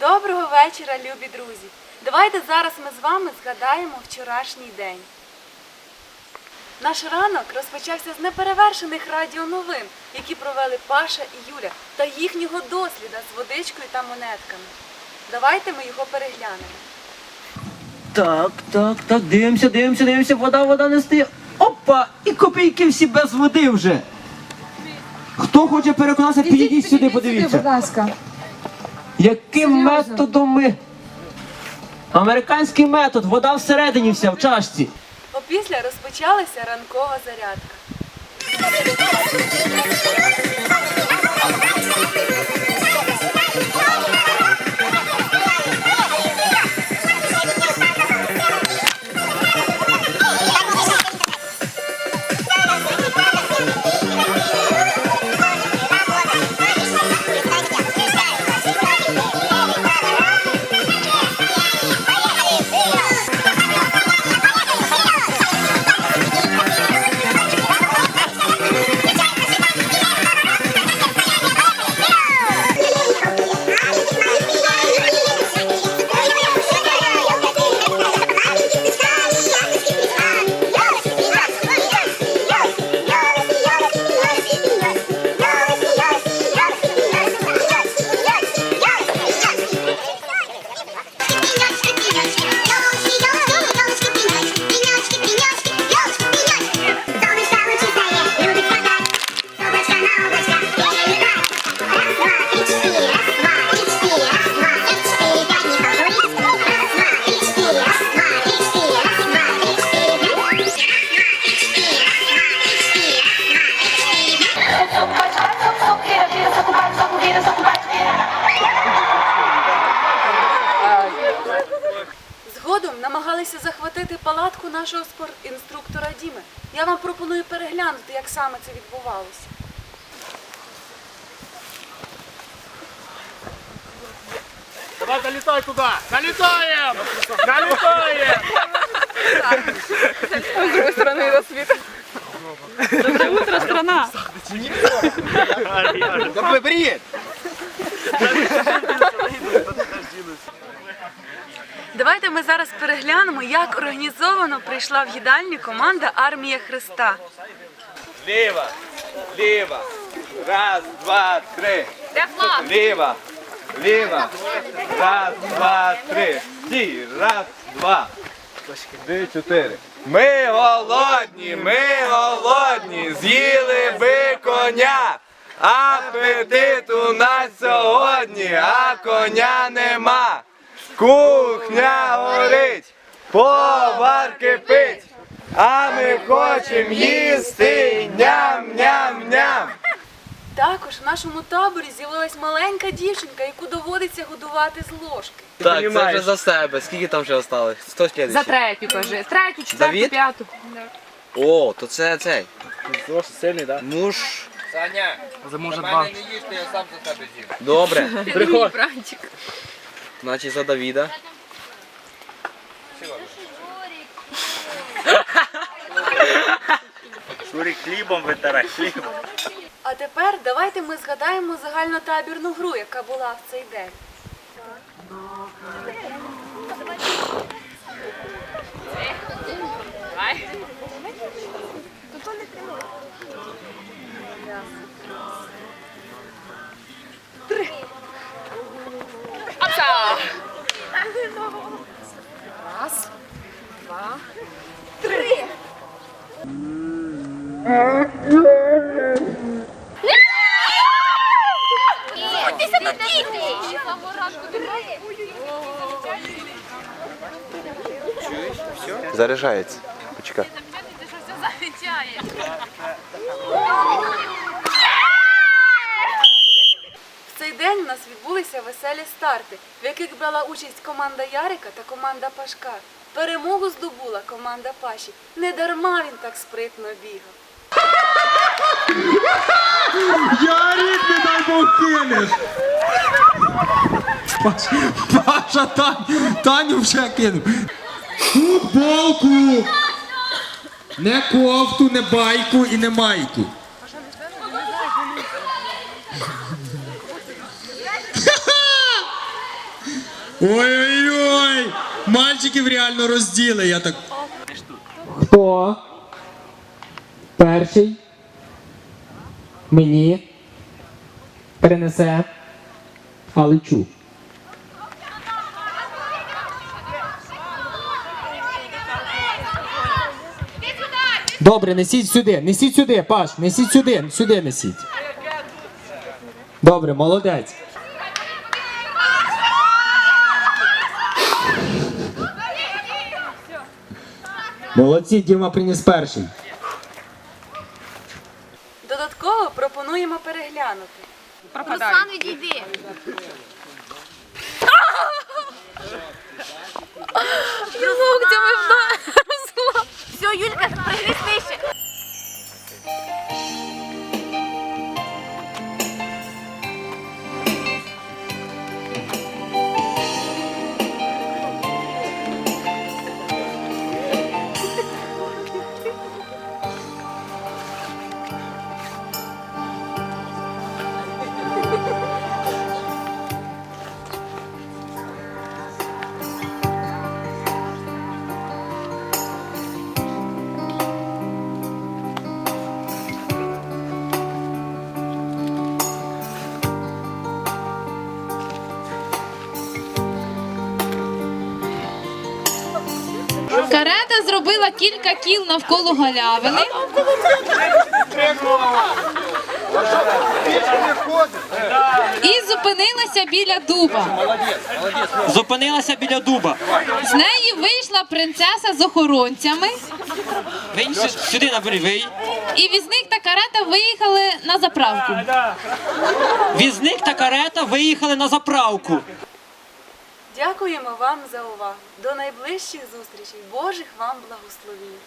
Доброго вечора, любі друзі! Давайте зараз ми з вами згадаємо вчорашній день. Наш ранок розпочався з неперевершених радіоновин, які провели Паша і Юля, та їхнього досліда з водичкою та монетками. Давайте ми його переглянемо. Так, так, так, дивимося, дивимося, дивимося, вода, вода не стає. Опа! І копійки всі без води вже. Хто хоче переконатися, підійдіть сюди, будь подивіться. ласка. Яким методом ми. Американський метод, вода всередині вся в чашці. Опісля розпочалася ранкова зарядка. Згодом захватити палатку нашого спортінструктора Діми. Я вам пропоную переглянути, як саме це відбувалося. Давай залетай туда! Залетаем! Залетаем! С другой стороны до света. Доброе утро, страна. Добрый привет! Давайте ми зараз переглянемо, як організовано прийшла в їдальню команда Армія Христа. Ліва, ліва. Раз, два, три. Де флаг? Ліва, ліва. Раз, два, три. Стій. Раз, два. Три, чотири. Ми голодні, ми голодні, з'їли би коня. Апетит у нас сьогодні, а коня нема. Кухня горить, повар кипить, а ми хочемо їсти ням-ням-ням. Також в нашому таборі з'явилась маленька дівчинка, яку доводиться годувати з ложки. Так, це вже за себе. Скільки там вже осталось? Хто За слідуючий? третю, кажи. Третю, четверту, Давід? п'яту. О, то це цей. Слушай, сильный, да? Муж. Саня, За може мене не їсти, я сам за тебе з'їм. Добре. Приходь. Братик. Значить за Давіда. Шурик хлібом витирай, хлібом. А тепер давайте ми згадаємо загальнотабірну гру, яка була в цей день. Заряджається. Почекай. В цей день у нас відбулися веселі старти, в яких брала участь команда Ярика та команда Пашка. Перемогу здобула команда Паші. Не дарма він так спритно бігав. Ярик, не дай Бог кинеш! Паша Таню, Таню вже кинув. Футболку! Не кофту, не байку і не майку. Ой-ой-ой! Мальчиків реально розділи, я так. Хто? Перший мені перенесе Аличу. Добре, несіть сюди, несіть сюди, Паш, несіть сюди, сюди несіть. Добре, молодець. Молодці, Діма приніс перший. Додатково пропонуємо переглянути. Руслан, відійди. Карета зробила кілька кіл навколо галявини. І зупинилася біля дуба. Зупинилася біля дуба. З неї вийшла принцеса з охоронцями, Винь сюди набери, вий. і візник та карета виїхали на заправку. Візник та карета виїхали на заправку. Дякуємо вам за увагу. До найближчих зустрічей. Божих вам благословінь.